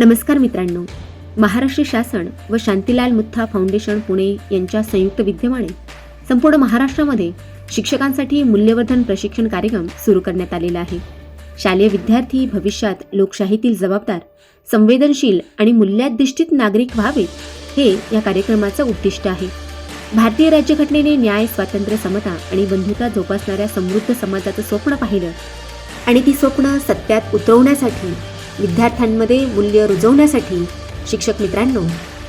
नमस्कार मित्रांनो. महाराष्ट्र शासन व शांतीलाल मुथ्था फाउंडेशन पुणे यांच्या संयुक्त विद्यमाने संपूर्ण महाराष्ट्रामध्ये शिक्षकांसाठी मूल्यवर्धन प्रशिक्षण कार्यक्रम सुरू करण्यात आलेला आहे. शालेय विद्यार्थी भविष्यात लोकशाहीतील जबाबदार संवेदनशील आणि मूल्याधिष्ठित नागरिक व्हावेत हे या कार्यक्रमाचं उद्दिष्ट आहे. भारतीय राज्यघटनेने न्याय स्वातंत्र्य समता आणि बंधुता जोपासणाऱ्या समृद्ध समाजाचं स्वप्न पाहिलं आणि ती स्वप्न सत्यात उतरवण्यासाठी विद्यार्थ्यांमध्ये मूल्य रुजवण्यासाठी शिक्षक मित्रांनो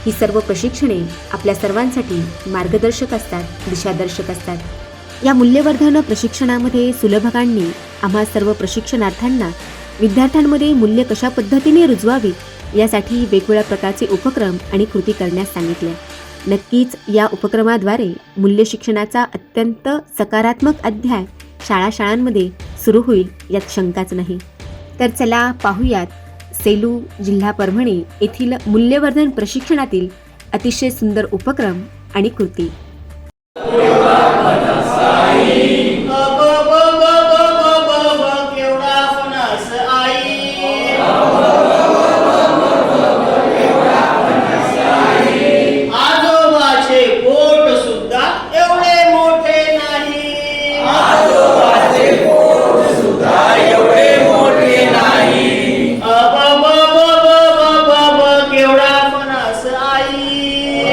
ही सर्व प्रशिक्षणे आपल्या सर्वांसाठी मार्गदर्शक असतात दिशादर्शक असतात. या मूल्यवर्धन प्रशिक्षणामध्ये सुलभकांनी आम्हा सर्व प्रशिक्षणार्थ्यांना विद्यार्थ्यांमध्ये मूल्य कशा पद्धतीने रुजवावीत यासाठी वेगवेगळ्या प्रकारचे उपक्रम आणि कृती करण्यास सांगितले. नक्कीच या उपक्रमाद्वारे मूल्य शिक्षणाचा अत्यंत सकारात्मक अध्याय शाळा शाळांमध्ये सुरू होईल यात शंकाच नाही. तर चला पाहूयात. सेलू जिल्हा परभणी येथील मूल्यवर्धन प्रशिक्षणातील अतिशय सुंदर उपक्रम आणि कृती.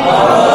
아멘.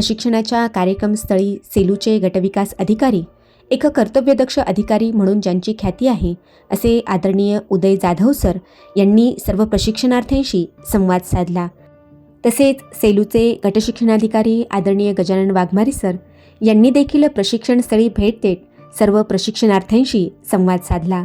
प्रशिक्षणाच्या कार्यक्रमस्थळी सेलूचे गटविकास अधिकारी एक कर्तव्यदक्ष अधिकारी म्हणून ज्यांची ख्याती आहे असे आदरणीय उदय जाधव सर यांनी सर्व प्रशिक्षणार्थ्यांशी संवाद साधला. तसेच सेलूचे गटशिक्षणाधिकारी आदरणीय गजानन वाघमारे सर यांनी देखील प्रशिक्षणस्थळी भेट देत सर्व प्रशिक्षणार्थ्यांशी संवाद साधला.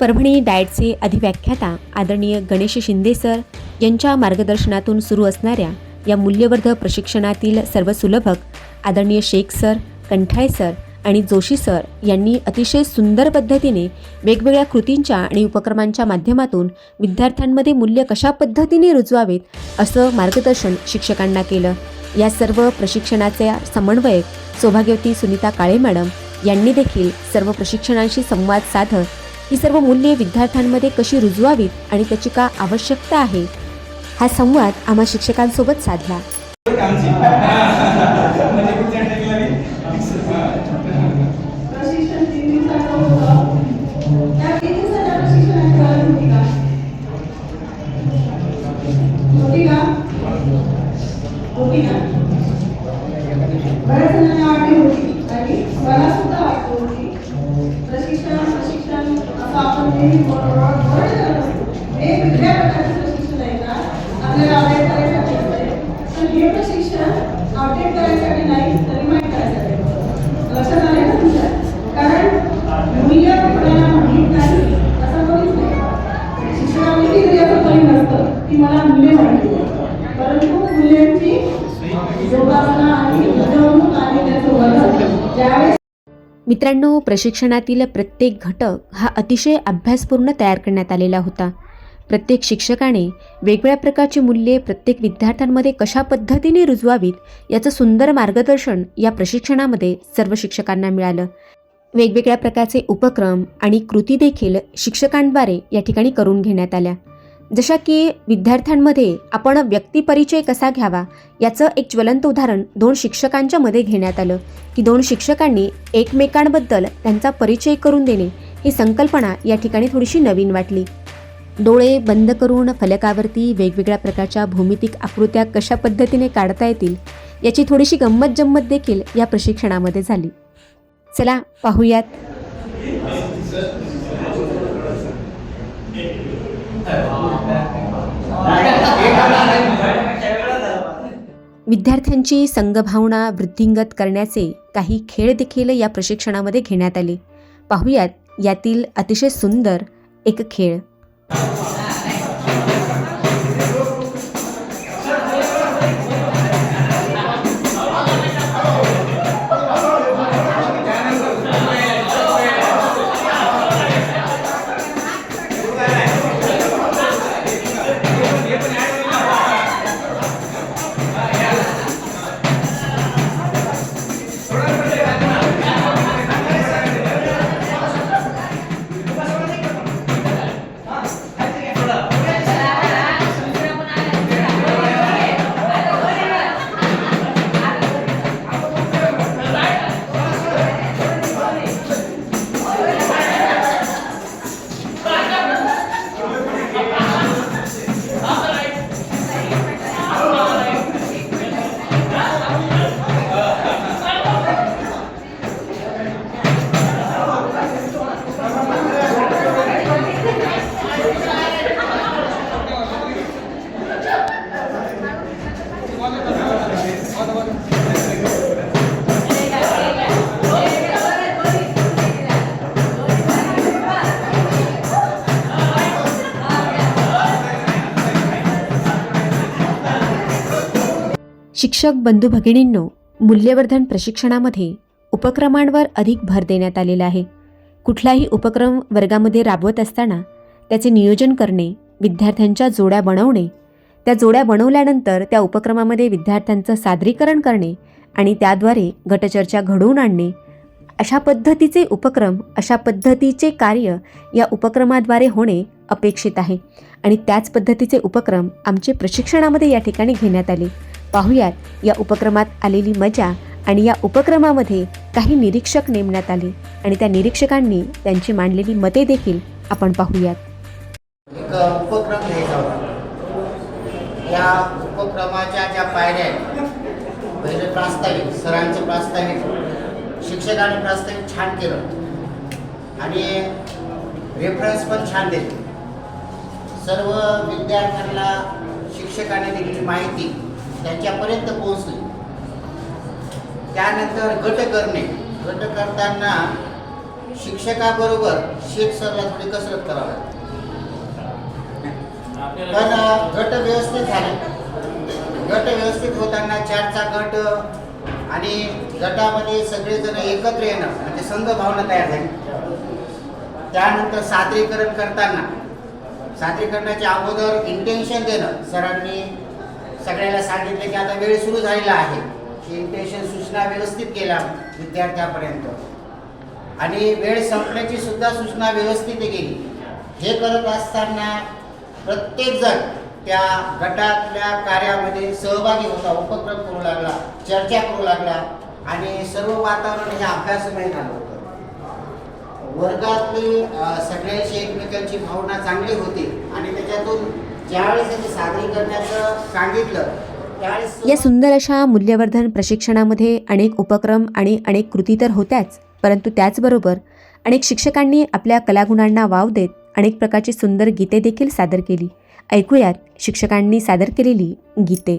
परभणी डाएटचे अधिव्याख्याता आदरणीय गणेश शिंदे सर यांच्या मार्गदर्शनातून सुरू असणाऱ्या या मूल्यवर्धक प्रशिक्षणातील सर्व सुलभक आदरणीय शेख सर कंठाय सर आणि जोशी सर यांनी अतिशय सुंदर पद्धतीने वेगवेगळ्या कृतींच्या आणि उपक्रमांच्या माध्यमातून विद्यार्थ्यांमध्ये मूल्य कशा पद्धतीने रुजवावेत असं मार्गदर्शन शिक्षकांना केलं. या सर्व प्रशिक्षणाच्या समन्वयक सौभाग्यवती सुनीता काळे मॅडम यांनी देखील सर्व प्रशिक्षणांशी संवाद साधत ही सर्व मूल्ये विद्यार्थ्यांमध्ये कशी रुजवावीत आणि त्याची का आवश्यकता आहे हा संवाद आम्हा शिक्षकांसोबत साधला मित्रांनो प्रशिक्षणातील प्रत्येक घटक हा अतिशय अभ्यासपूर्ण तयार करण्यात आलेला होता. प्रत्येक शिक्षकाने वेगवेगळ्या प्रकारची मूल्ये प्रत्येक विद्यार्थ्यांमध्ये कशा पद्धतीने रुजवावीत याचं सुंदर मार्गदर्शन या प्रशिक्षणामध्ये सर्व शिक्षकांना मिळालं. वेगवेगळ्या प्रकारचे उपक्रम आणि कृती देखील शिक्षकांद्वारे या ठिकाणी करून घेण्यात आल्या. जशा की विद्यार्थ्यांमध्ये आपण व्यक्तिपरिचय कसा घ्यावा याचं एक ज्वलंत उदाहरण दोन शिक्षकांच्या मध्ये घेण्यात आलं की दोन शिक्षकांनी एकमेकांबद्दल त्यांचा परिचय करून देणे ही संकल्पना या ठिकाणी थोडीशी नवीन वाटली. डोळे बंद करून फलकावरती वेगवेगळ्या प्रकारच्या भौमितिक आकृत्या कशा पद्धतीने काढता येतील याची थोडीशी गंमत जम्मत देखील या प्रशिक्षणामध्ये झाली. चला पाहूयात. विद्यार्थ्यांची संघभावना वृद्धिंगत करण्याचे काही खेळ देखील या प्रशिक्षणामध्ये घेण्यात आले. पाहूयात यातील अतिशय सुंदर एक खेळ. शिक्षक बंधू भगिनींनो मूल्यवर्धन प्रशिक्षणामध्ये उपक्रमांवर अधिक भर देण्यात आलेला आहे. कुठलाही उपक्रम वर्गामध्ये राबवत असताना त्याचे नियोजन करणे विद्यार्थ्यांच्या जोड्या बनवणे त्या जोड्या बनवल्यानंतर त्या उपक्रमामध्ये विद्यार्थ्यांचं सादरीकरण करणे आणि त्याद्वारे गटचर्चा घडवून आणणे अशा पद्धतीचे उपक्रम अशा पद्धतीचे कार्य या उपक्रमाद्वारे होणे अपेक्षित आहे. आणि त्याच पद्धतीचे उपक्रम आमचे प्रशिक्षणामध्ये या ठिकाणी घेण्यात आले. पाहुयात. या उपक्रमात आलेली मजा आणि या उपक्रमामध्ये काही निरीक्षक नेमण्यात आले आणि त्या निरीक्षकांनी त्यांची मांडलेली मते देखील आपण पाहूयात. एक उपक्रम घ्यायचा होता. या उपक्रमाच्या ज्या पायऱ्या पहिले प्रास्ताविक सरांचं प्रास्ताविक शिक्षकांनी प्रास्ताविक छान केलं. आणि रेफरन्स पण छान दिले. सर्व विद्यार्थ्यांना शिक्षकाने दिलेली माहिती त्यांच्यापर्यंत पोहोचली. त्यानंतर गट करणे गट करताना शिक्षकाबरोबर शेख सरला थोडी कसरत करावी लागते. पण गट व्यवस्थित झाले. गट व्यवस्थित होताना चारचा गट आणि गटामध्ये सगळेजण एकत्र येणं म्हणजे संघ भावना तयार झाली. त्यानंतर सादरीकरण करताना सादरीकरणाच्या अगोदर इंटेन्शन देणं सरांनी सगळ्याला सांगितलं की आता वेळ सुरू झालेला आहे. इंटेन्शन सूचना व्यवस्थित केल्या विद्यार्थ्यापर्यंत. आणि वेळ संपण्याची सुद्धा सूचना व्यवस्थित केली हे करत असताना प्रत्येकजण त्या गटातल्या कार्यामध्ये सहभागी होता उपक्रम करू लागला चर्चा करू लागला आणि सर्व वातावरण हे अभ्यासमय झालं होतं. वर्गातली सगळ्यांशी एकमेकांची भावना चांगली होती आणि त्याच्यातून ज्यावेळेस त्याची सादरीकरणाचं सांगितलं त्यावेळेस या सुंदर अशा मूल्यवर्धन प्रशिक्षणामध्ये अनेक उपक्रम आणि अनेक कृती तर होत्याच परंतु त्याचबरोबर अनेक शिक्षकांनी आपल्या कलागुणांना वाव देत अनेक प्रकारची सुंदर गीते देखील सादर केली. ऐकूयात शिक्षकांनी सादर केलेली गीते.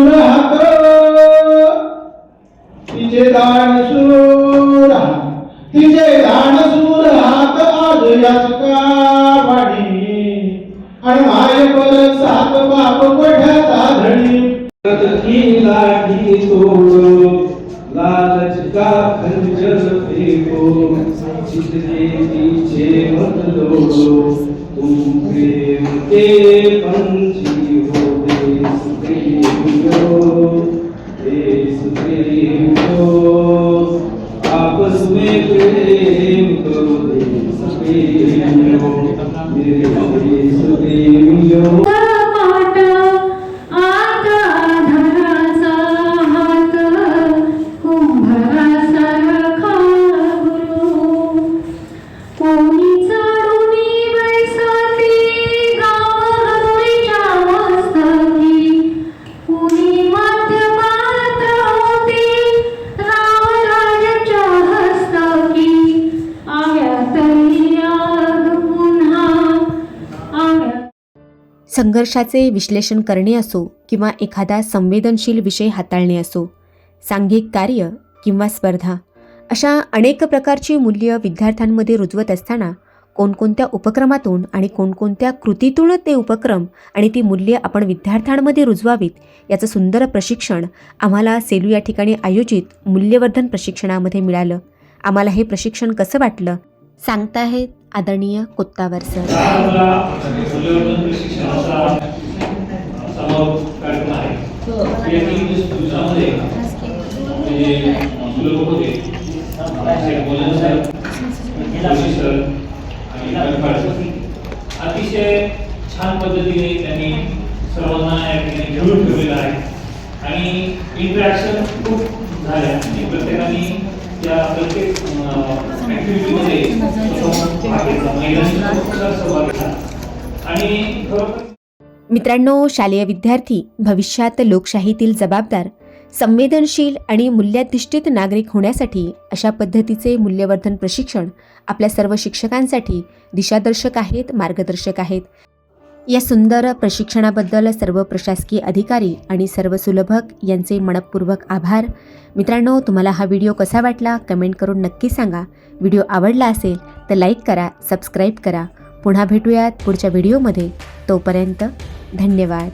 देखो जितने चितने पीछे मत दौड़ो तुम प्रेम के पंछी हो देश संघर्षाचे विश्लेषण करणे असो किंवा एखादा संवेदनशील विषय हाताळणे असो सांघिक कार्य किंवा स्पर्धा अशा अनेक प्रकारची मूल्य विद्यार्थ्यांमध्ये रुजवत असताना कोणकोणत्या उपक्रमातून आणि कोणकोणत्या कृतीतून ते उपक्रम आणि ती मूल्य आपण विद्यार्थ्यांमध्ये रुजवावीत याचं सुंदर प्रशिक्षण आम्हाला सेलू या ठिकाणी आयोजित मूल्यवर्धन प्रशिक्षणामध्ये मिळालं. आम्हाला हे प्रशिक्षण कसं वाटलं? सांगताहेत आदरणीय कोत्तावर सर. आहे सर अतिशय छान पद्धतीने त्यांनी सर्वांना या ठिकाणी घेऊन ठेवलेलं आहे. आणि इंटरॅक्शन खूप झाल्या. म्हणजे प्रत्येकाने या प्रत्येक ऍक्टिव्हिटीमध्ये आणि मित्रांनो शालेय विद्यार्थी भविष्यात लोकशाहीतील जबाबदार संवेदनशील आणि मूल्याधिष्ठित नागरिक होण्यासाठी अशा पद्धतीचे मूल्यवर्धन प्रशिक्षण आपल्या सर्व शिक्षकांसाठी दिशादर्शक आहेत मार्गदर्शक आहेत. या सुंदर प्रशिक्षणाबद्दल सर्व प्रशासकीय अधिकारी आणि सर्व सुलभक यांचे मनपूर्वक आभार. मित्रांनो तुम्हाला हा व्हिडिओ कसा वाटला? कमेंट करून नक्की सांगा. व्हिडिओ आवडला असेल तर लाईक करा सबस्क्राईब करा. पुन्हा भेटूयात पुढच्या व्हिडिओमध्ये. तोपर्यंत धन्यवाद.